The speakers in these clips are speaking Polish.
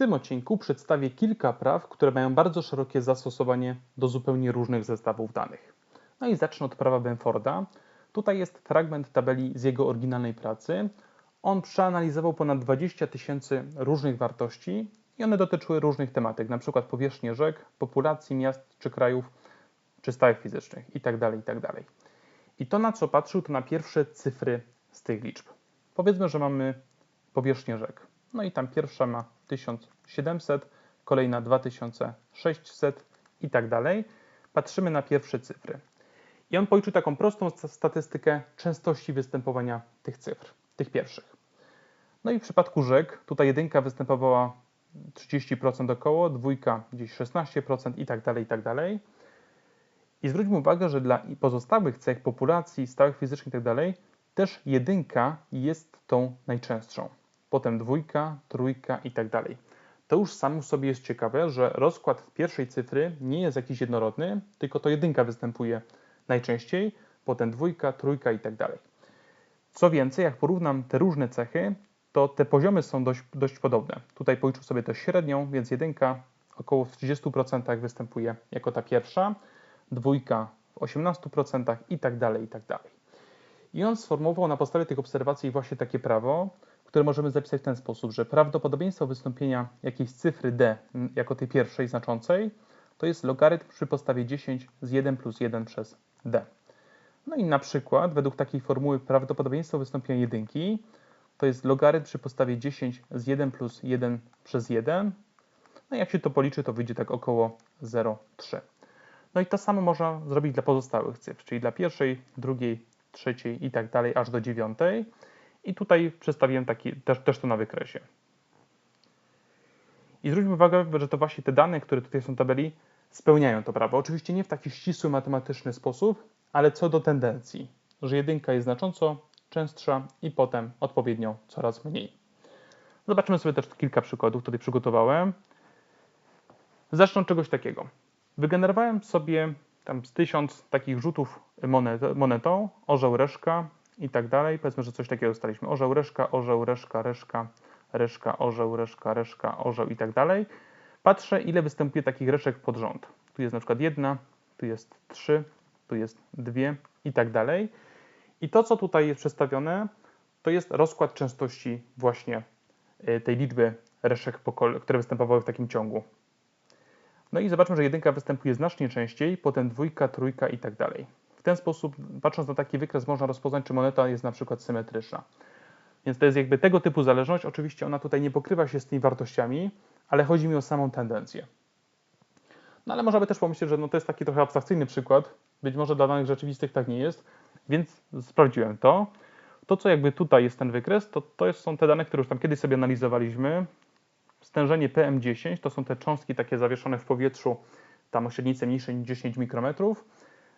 tym odcinku przedstawię kilka praw, które mają bardzo szerokie zastosowanie do zupełnie różnych zestawów danych. No i zacznę od prawa Benforda. Tutaj jest fragment tabeli z jego oryginalnej pracy. On przeanalizował ponad 20 tysięcy różnych wartości i one dotyczyły różnych tematyk, np. powierzchni rzek, populacji miast czy krajów, czy stałych fizycznych itd. itd. I to, na co patrzył, to na pierwsze cyfry z tych liczb. Powiedzmy, że mamy powierzchnię rzek. No i tam pierwsza ma 1700, kolejna 2600 i tak dalej. Patrzymy na pierwsze cyfry. I on policzył taką prostą sta- statystykę częstości występowania tych cyfr, tych pierwszych. No i w przypadku rzek, tutaj jedynka występowała 30% około, dwójka gdzieś 16% i tak dalej, i tak dalej. I zwróćmy uwagę, że dla pozostałych cech populacji, stałych fizycznych i tak dalej, też jedynka jest tą najczęstszą. Potem dwójka, trójka i tak dalej. To już samo w sobie jest ciekawe, że rozkład pierwszej cyfry nie jest jakiś jednorodny, tylko to jedynka występuje najczęściej, potem dwójka, trójka i tak dalej. Co więcej, jak porównam te różne cechy, to te poziomy są dość, dość podobne. Tutaj policzył sobie to średnią, więc jedynka około w 30% występuje jako ta pierwsza, dwójka w 18% i tak dalej, i tak dalej. I on sformułował na podstawie tych obserwacji właśnie takie prawo, które możemy zapisać w ten sposób, że prawdopodobieństwo wystąpienia jakiejś cyfry d m, jako tej pierwszej znaczącej to jest logarytm przy podstawie 10 z 1 plus 1 przez d. No i na przykład według takiej formuły prawdopodobieństwo wystąpienia jedynki to jest logarytm przy podstawie 10 z 1 plus 1 przez 1. No i jak się to policzy, to wyjdzie tak około 0,3. No i to samo można zrobić dla pozostałych cyfr, czyli dla pierwszej, drugiej, trzeciej i tak dalej, aż do dziewiątej. I tutaj przedstawiłem taki, też, też to na wykresie. I zwróćmy uwagę, że to właśnie te dane, które tutaj są w tabeli, spełniają to prawo. Oczywiście nie w taki ścisły, matematyczny sposób, ale co do tendencji, że jedynka jest znacząco częstsza i potem odpowiednio coraz mniej. Zobaczymy sobie też kilka przykładów, tutaj przygotowałem. Zacznę od czegoś takiego. Wygenerowałem sobie tam z tysiąc takich rzutów monet, monetą, orzeł, reszka i tak dalej. Powiedzmy, że coś takiego dostaliśmy. Orzeł, reszka, orzeł, reszka, reszka, reszka, orzeł, reszka, reszka, orzeł i tak dalej. Patrzę, ile występuje takich reszek pod rząd. Tu jest na przykład jedna, tu jest trzy, tu jest dwie i tak dalej. I to, co tutaj jest przedstawione, to jest rozkład częstości właśnie y, tej liczby reszek, które występowały w takim ciągu. No i zobaczmy, że jedynka występuje znacznie częściej, potem dwójka, trójka i tak dalej. W ten sposób, patrząc na taki wykres, można rozpoznać, czy moneta jest na przykład symetryczna. Więc to jest jakby tego typu zależność. Oczywiście ona tutaj nie pokrywa się z tymi wartościami, ale chodzi mi o samą tendencję. No ale można by też pomyśleć, że no to jest taki trochę abstrakcyjny przykład. Być może dla danych rzeczywistych tak nie jest, więc sprawdziłem to. To, co jakby tutaj jest ten wykres, to, to są te dane, które już tam kiedyś sobie analizowaliśmy. Stężenie PM10 to są te cząstki takie zawieszone w powietrzu, tam o średnicy mniejszej niż 10 mikrometrów.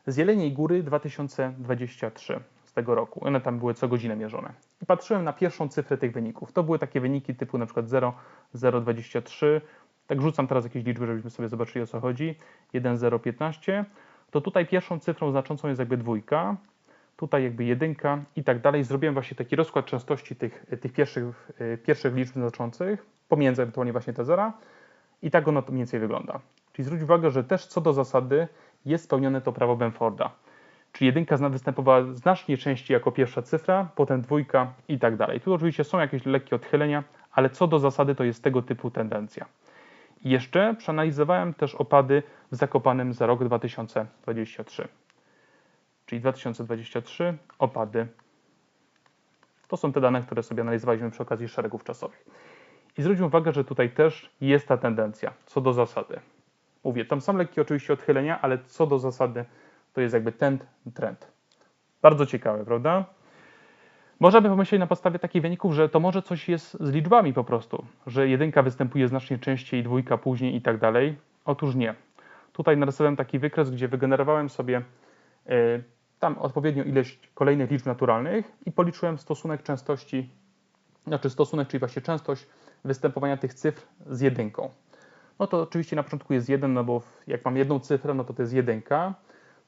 Z Jeleniej Góry 2023 z tego roku. One tam były co godzinę mierzone. I patrzyłem na pierwszą cyfrę tych wyników. To były takie wyniki typu na przykład 0, 0,23. Tak rzucam teraz jakieś liczby, żebyśmy sobie zobaczyli o co chodzi. 1, 0, 15. To tutaj pierwszą cyfrą znaczącą jest jakby dwójka. Tutaj jakby jedynka i tak dalej. Zrobiłem właśnie taki rozkład częstości tych, tych pierwszych, pierwszych liczb znaczących, pomiędzy ewentualnie właśnie te zera. I tak ono mniej więcej wygląda. Czyli zwróć uwagę, że też co do zasady jest spełnione to prawo Benforda. Czyli jedynka występowała znacznie częściej jako pierwsza cyfra, potem dwójka i tak dalej. Tu oczywiście są jakieś lekkie odchylenia, ale co do zasady to jest tego typu tendencja. I jeszcze przeanalizowałem też opady w Zakopanem za rok 2023. Czyli 2023 opady. To są te dane, które sobie analizowaliśmy przy okazji szeregów czasowych. I zwróćmy uwagę, że tutaj też jest ta tendencja, co do zasady. Mówię, tam są lekkie oczywiście odchylenia, ale co do zasady to jest jakby ten trend. Bardzo ciekawe, prawda? Można by pomyśleć na podstawie takich wyników, że to może coś jest z liczbami po prostu, że jedynka występuje znacznie częściej, dwójka później i tak dalej. Otóż nie. Tutaj narysowałem taki wykres, gdzie wygenerowałem sobie y, tam odpowiednią ilość kolejnych liczb naturalnych i policzyłem stosunek częstości, znaczy stosunek, czyli właśnie częstość występowania tych cyfr z jedynką. No to oczywiście na początku jest jeden, no bo jak mam jedną cyfrę, no to to jest jedynka,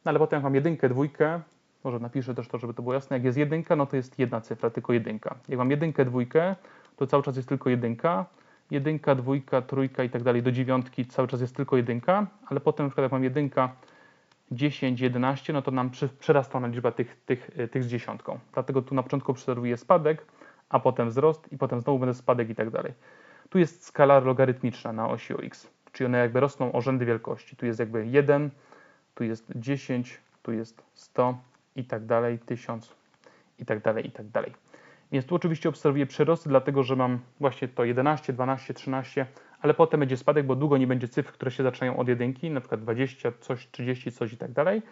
no ale potem jak mam jedynkę, dwójkę, może napiszę też to, żeby to było jasne, jak jest jedynka, no to jest jedna cyfra, tylko jedynka. Jak mam jedynkę, dwójkę, to cały czas jest tylko jedynka, jedynka, dwójka, trójka i tak dalej do dziewiątki cały czas jest tylko jedynka, ale potem na przykład jak mam jedynka, 10, 11, no to nam przy, przyrasta ona liczba tych, tych, y, tych z dziesiątką. Dlatego tu na początku obserwuję spadek, a potem wzrost i potem znowu będę spadek i tak dalej. Tu jest skala logarytmiczna na osi x, czyli one jakby rosną o rzędy wielkości. Tu jest jakby 1, tu jest 10, tu jest 100 i tak dalej, 1000 i tak dalej, i tak dalej. Więc tu oczywiście obserwuję przyrosty, dlatego że mam właśnie to 11, 12, 13, ale potem będzie spadek, bo długo nie będzie cyfr, które się zaczynają od jedynki, na przykład 20, coś, 30, coś i tak dalej.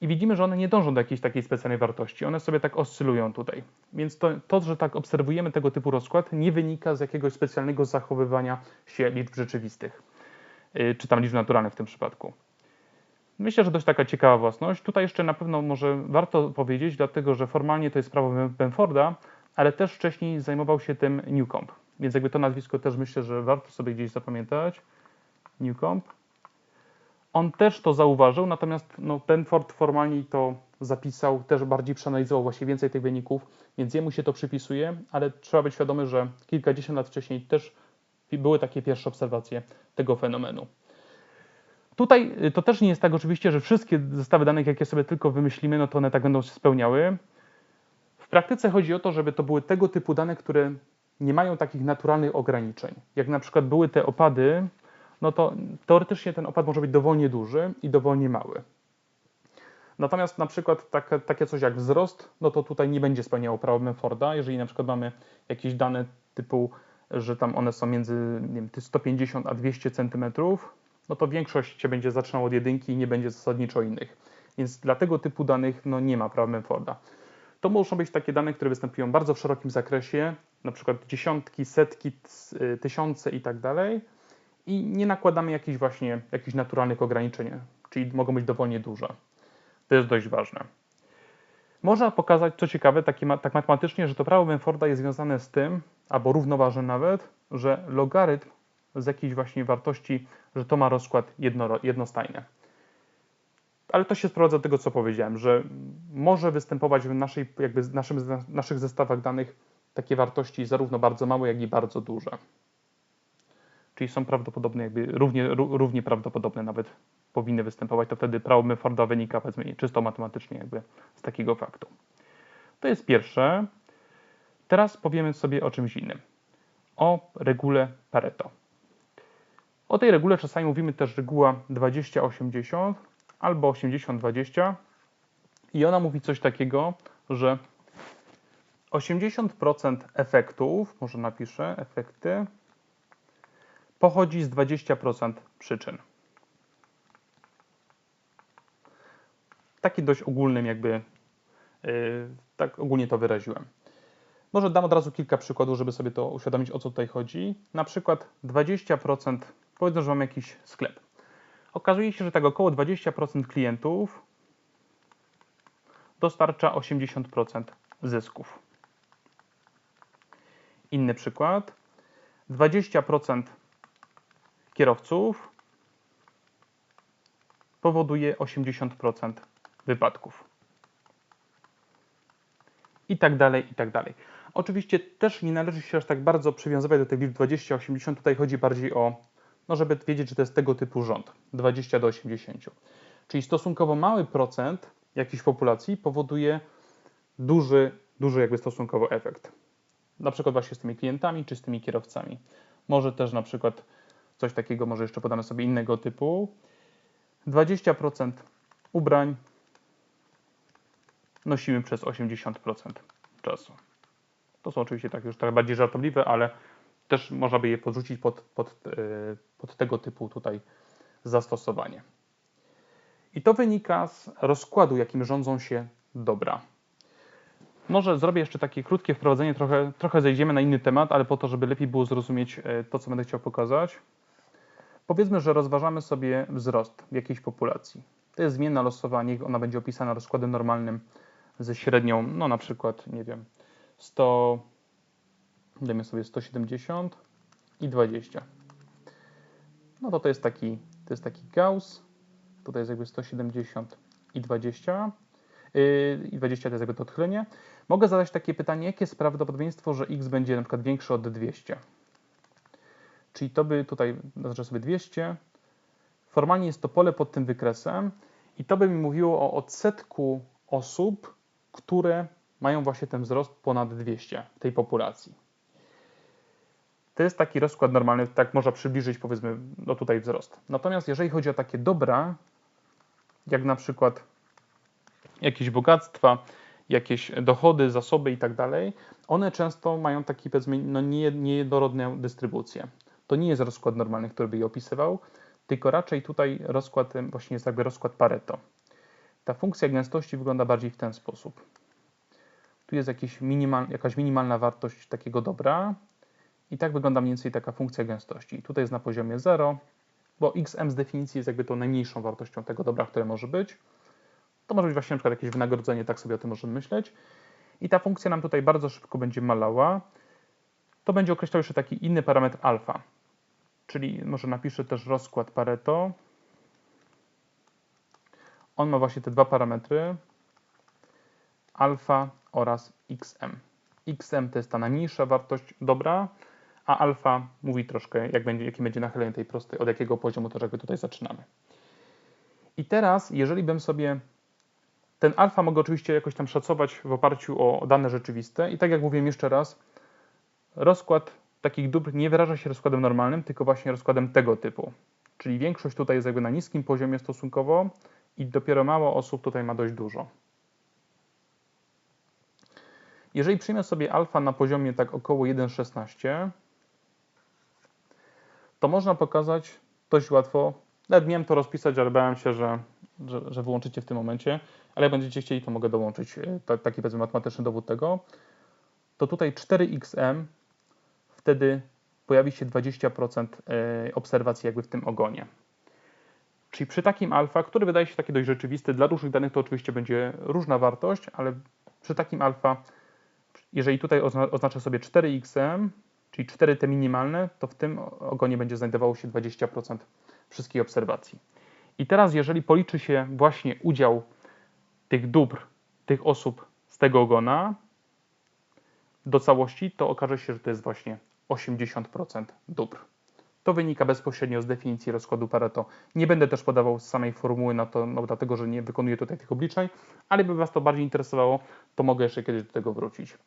I widzimy, że one nie dążą do jakiejś takiej specjalnej wartości. One sobie tak oscylują tutaj. Więc to, to, że tak obserwujemy tego typu rozkład, nie wynika z jakiegoś specjalnego zachowywania się liczb rzeczywistych, yy, czy tam liczb naturalnych w tym przypadku. Myślę, że dość taka ciekawa własność. Tutaj jeszcze na pewno może warto powiedzieć, dlatego że formalnie to jest prawo Benforda, ale też wcześniej zajmował się tym Newcomb. Więc jakby to nazwisko też myślę, że warto sobie gdzieś zapamiętać. Newcomb. On też to zauważył, natomiast no, Benford formalnie to zapisał, też bardziej przeanalizował właśnie więcej tych wyników, więc jemu się to przypisuje, ale trzeba być świadomy, że kilkadziesiąt lat wcześniej też były takie pierwsze obserwacje tego fenomenu. Tutaj y, to też nie jest tak oczywiście, że wszystkie zestawy danych, jakie sobie tylko wymyślimy, no to one tak będą się spełniały. W praktyce chodzi o to, żeby to były tego typu dane, które nie mają takich naturalnych ograniczeń. Jak na przykład były te opady, no to teoretycznie ten opad może być dowolnie duży i dowolnie mały. Natomiast na przykład takie, takie coś jak wzrost, no to tutaj nie będzie spełniało prawa Benforda. Jeżeli na przykład mamy jakieś dane typu, że tam one są między wiem, 150 a 200 centymetrów, no to większość się będzie zaczynała od jedynki i nie będzie zasadniczo innych. Więc dla tego typu danych no, nie ma prawa Benforda. To muszą być takie dane, które występują bardzo w szerokim zakresie, na przykład dziesiątki, setki, tysiące i tak dalej. I nie nakładamy jakichś właśnie jakichś naturalnych ograniczeń, czyli mogą być dowolnie duże. To jest dość ważne. Można pokazać, co ciekawe, taki, tak matematycznie, że to prawo Benforda jest związane z tym, albo równoważne nawet, że logarytm z jakiejś właśnie wartości, że to ma rozkład jedno, jednostajny. Ale to się sprowadza do tego, co powiedziałem, że może występować w naszej, jakby naszym, naszych zestawach danych takie wartości zarówno bardzo małe, jak i bardzo duże. Czyli są prawdopodobne, jakby równie, równie prawdopodobne nawet powinny występować, to wtedy prawo Mefforda wynika powiedzmy czysto matematycznie jakby z takiego faktu. To jest pierwsze. Teraz powiemy sobie o czymś innym. O regule Pareto. O tej regule czasami mówimy też reguła 20-80 albo 80-20 i ona mówi coś takiego, że 80% efektów, może napiszę efekty, pochodzi z 20% przyczyn. Taki dość ogólnym jakby, yy, tak ogólnie to wyraziłem. Może dam od razu kilka przykładów, żeby sobie to uświadomić, o co tutaj chodzi. Na przykład 20% Powiedzmy, że mam jakiś sklep. Okazuje się, że tak około 20% klientów dostarcza 80% zysków. Inny przykład. 20% kierowców powoduje 80% wypadków. I tak dalej, i tak dalej. Oczywiście też nie należy się aż tak bardzo przywiązywać do tych liczb 20-80. Tutaj chodzi bardziej o no żeby wiedzieć, że to jest tego typu rząd 20 do 80. Czyli stosunkowo mały procent jakiejś populacji powoduje duży, duży jakby stosunkowo efekt. Na przykład właśnie z tymi klientami czy z tymi kierowcami. Może też na przykład coś takiego, może jeszcze podamy sobie innego typu. 20% ubrań nosimy przez 80% czasu. To są oczywiście tak już trochę bardziej żartobliwe, ale też można by je podrzucić pod, pod, e, pod tego typu tutaj zastosowanie. I to wynika z rozkładu, jakim rządzą się dobra. Może zrobię jeszcze takie krótkie wprowadzenie, trochę, trochę zejdziemy na inny temat, ale po to, żeby lepiej było zrozumieć e, to, co będę chciał pokazać. Powiedzmy, że rozważamy sobie wzrost jakiejś populacji. To jest zmienna losowa, niech ona będzie opisana rozkładem normalnym ze średnią, no na przykład, nie wiem, 100, dajmy sobie 170 i 20. No to to jest taki, to jest taki Gauss, tutaj jest jakby 170 i 20. Yy, I 20 to jest jakby to odchylenie. Mogę zadać takie pytanie, jakie jest prawdopodobieństwo, że x będzie na przykład większe od 200? Czyli to by tutaj, zaznaczę sobie 200. Formalnie jest to pole pod tym wykresem i to by mi mówiło o odsetku osób, które mają właśnie ten wzrost ponad 200 w tej populacji. To jest taki rozkład normalny, tak można przybliżyć powiedzmy no tutaj wzrost. Natomiast jeżeli chodzi o takie dobra, jak na przykład jakieś bogactwa, jakieś dochody, zasoby i tak dalej, one często mają taki powiedzmy no nie, niejednorodną dystrybucję. To nie jest rozkład normalny, który by je opisywał, tylko raczej tutaj rozkład właśnie jest jakby rozkład Pareto. Ta funkcja gęstości wygląda bardziej w ten sposób. Tu jest jakiś minimal, jakaś minimalna wartość takiego dobra i tak wygląda mniej więcej taka funkcja gęstości. Tutaj jest na poziomie 0, bo xm z definicji jest jakby tą najmniejszą wartością tego dobra, które może być. To może być właśnie na przykład jakieś wynagrodzenie, tak sobie o tym możemy myśleć. I ta funkcja nam tutaj bardzo szybko będzie malała. To będzie określał jeszcze taki inny parametr alfa. Czyli może napiszę też rozkład Pareto. On ma właśnie te dwa parametry, alfa oraz xm. xm to jest ta najmniejsza wartość dobra, a alfa mówi troszkę, jak będzie, jaki będzie nachylenie tej prostej, od jakiego poziomu też jakby tutaj zaczynamy. I teraz, jeżeli bym sobie ten alfa mogę oczywiście jakoś tam szacować w oparciu o dane rzeczywiste i tak jak mówiłem jeszcze raz, rozkład takich dóbr nie wyraża się rozkładem normalnym, tylko właśnie rozkładem tego typu. Czyli większość tutaj jest jakby na niskim poziomie stosunkowo i dopiero mało osób tutaj ma dość dużo. Jeżeli przyjmę sobie alfa na poziomie tak około 1,16, to można pokazać dość łatwo, nawet miałem to rozpisać, ale bałem się, że, że, że wyłączycie w tym momencie, ale jak będziecie chcieli, to mogę dołączyć e, taki powiedzmy matematyczny dowód tego, to tutaj 4xm wtedy pojawi się 20% e, obserwacji jakby w tym ogonie. Czyli przy takim alfa, który wydaje się taki dość rzeczywisty, dla różnych danych to oczywiście będzie różna wartość, ale przy takim alfa, jeżeli tutaj oznaczę sobie 4xm, czyli 4 te minimalne, to w tym ogonie będzie znajdowało się 20% wszystkich obserwacji. I teraz, jeżeli policzy się właśnie udział tych dóbr, tych osób z tego ogona do całości, to okaże się, że to jest właśnie 80% dóbr. To wynika bezpośrednio z definicji rozkładu Pareto. Nie będę też podawał samej formuły na to, no, dlatego że nie wykonuję tutaj tych obliczeń, ale by Was to bardziej interesowało, to mogę jeszcze kiedyś do tego wrócić.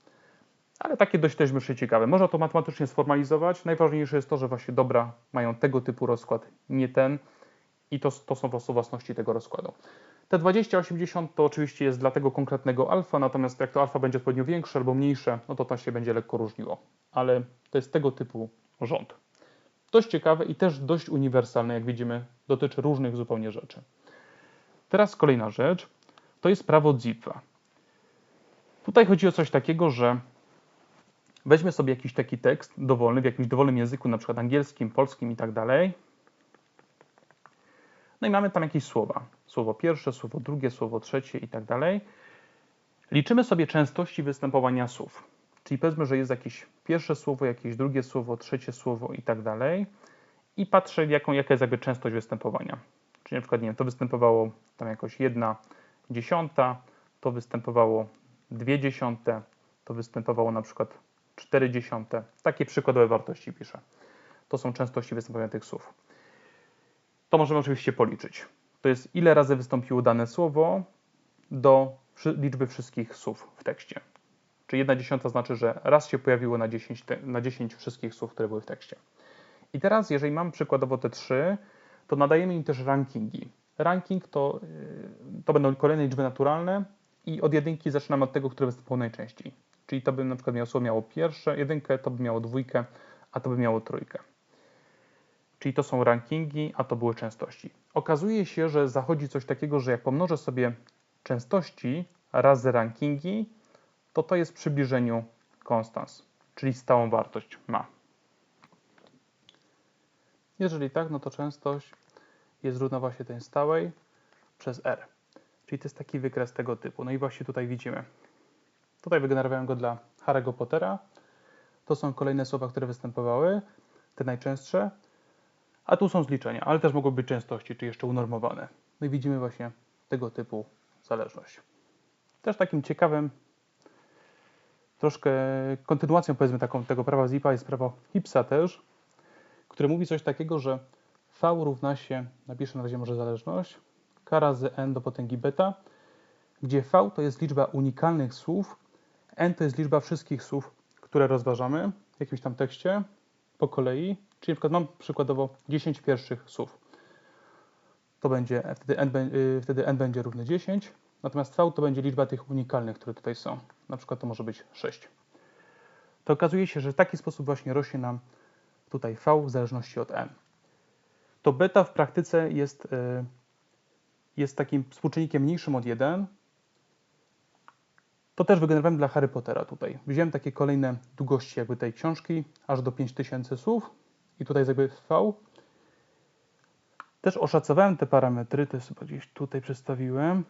Ale takie dość też myślę ciekawe. Można to matematycznie sformalizować. Najważniejsze jest to, że właśnie dobra mają tego typu rozkład, nie ten i to, to są po prostu własności tego rozkładu. Te 20-80 to oczywiście jest dla tego konkretnego alfa, natomiast jak to alfa będzie odpowiednio większe albo mniejsze, no to to się będzie lekko różniło. Ale to jest tego typu rząd. Dość ciekawe i też dość uniwersalne, jak widzimy, dotyczy różnych zupełnie rzeczy. Teraz kolejna rzecz, to jest prawo Zipfa. Tutaj chodzi o coś takiego, że weźmy sobie jakiś taki tekst dowolny, w jakimś dowolnym języku, na przykład angielskim, polskim i tak dalej. No i mamy tam jakieś słowa. Słowo pierwsze, słowo drugie, słowo trzecie i tak dalej. Liczymy sobie częstości występowania słów. Czyli powiedzmy, że jest jakieś pierwsze słowo, jakieś drugie słowo, trzecie słowo i tak dalej. I patrzę, jaką, jaka jest jakby częstość występowania. Czyli na przykład, nie wiem, to występowało tam jakoś jedna dziesiąta, to występowało dwie dziesiąte, to występowało na przykład cztery dziesiąte. Takie przykładowe wartości piszę. To są częstości występowania tych słów. To możemy oczywiście policzyć. To jest ile razy wystąpiło dane słowo do liczby wszystkich słów w tekście. Czyli 1 dziesiąta znaczy, że raz się pojawiło na 10, na 10 wszystkich słów, które były w tekście. I teraz, jeżeli mam przykładowo te trzy, to nadajemy im też rankingi. Ranking to, y, to będą kolejne liczby naturalne i od jedynki zaczynamy od tego, które występują najczęściej. Czyli to by na przykład miało słowo miało pierwsze, jedynkę, to by miało dwójkę, a to by miało trójkę. Czyli to są rankingi, a to były częstości. Okazuje się, że zachodzi coś takiego, że jak pomnożę sobie częstości razy rankingi, to to jest w przybliżeniu konstans, czyli stałą wartość ma. Jeżeli tak, no to częstość jest równa właśnie tej stałej przez r. Czyli to jest taki wykres tego typu. No i właśnie tutaj widzimy. Tutaj wygenerowałem go dla Harry'ego Pottera. To są kolejne słowa, które występowały, te najczęstsze. A tu są zliczenia, ale też mogą być częstości, czy jeszcze unormowane. No i widzimy właśnie tego typu zależność. Też takim ciekawym troszkę kontynuacją powiedzmy taką tego prawa Zipa jest prawo Hippsa też, które mówi coś takiego, że v równa się, napiszę na razie może zależność, k razy n do potęgi beta, gdzie v to jest liczba unikalnych słów, n to jest liczba wszystkich słów, które rozważamy w jakimś tam tekście po kolei, czyli na przykład mam przykładowo 10 pierwszych słów. To będzie, wtedy n, y, wtedy n będzie równy 10, natomiast v to będzie liczba tych unikalnych, które tutaj są. Na przykład to może być 6. To okazuje się, że w taki sposób właśnie rośnie nam tutaj v w zależności od n. To beta w praktyce jest, y, jest takim współczynnikiem mniejszym od 1. To też wygenerowałem dla Harry Pottera tutaj. Wziąłem takie kolejne długości jakby tej książki, aż do 5000 słów i tutaj jest jakby v. Też oszacowałem te parametry, to chyba gdzieś tutaj przedstawiłem.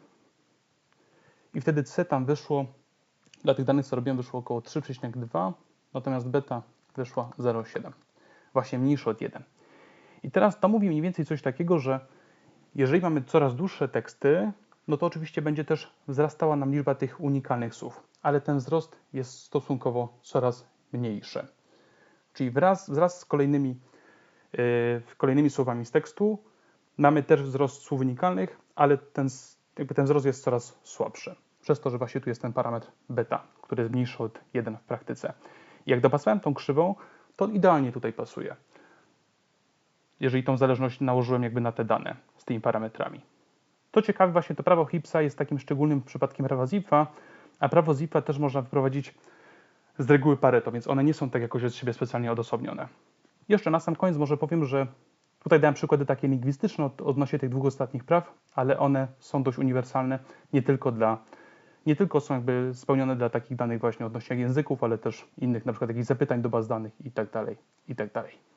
I wtedy C tam wyszło, dla tych danych co robiłem wyszło około 3,2, natomiast beta wyszła 0,7. Właśnie mniejsze od 1. I teraz to mówi mniej więcej coś takiego, że jeżeli mamy coraz dłuższe teksty, no to oczywiście będzie też wzrastała nam liczba tych unikalnych słów, ale ten wzrost jest stosunkowo coraz mniejszy. Czyli wraz, wraz z kolejnymi, yy, kolejnymi słowami z tekstu mamy też wzrost słów unikalnych, ale ten, ten wzrost jest coraz słabszy. Przez to, że właśnie tu jest ten parametr beta, który jest mniejszy od 1 w praktyce. I jak dopasowałem tą krzywą, to idealnie tutaj pasuje. Jeżeli tą zależność nałożyłem jakby na te dane z tymi parametrami. To ciekawe, właśnie to prawo Hibbsa jest takim szczególnym przypadkiem prawa Zipfa, a prawo Zipfa też można wyprowadzić z reguły Pareto, więc one nie są tak jakoś od siebie specjalnie odosobnione. Jeszcze na sam koniec może powiem, że tutaj dałem przykłady takie lingwistyczne od, odnośnie tych dwóch ostatnich praw, ale one są dość uniwersalne nie tylko dla nie tylko są jakby spełnione dla takich danych właśnie odnośnie języków, ale też innych, na przykład jakichś zapytań do baz danych i tak dalej, i tak dalej.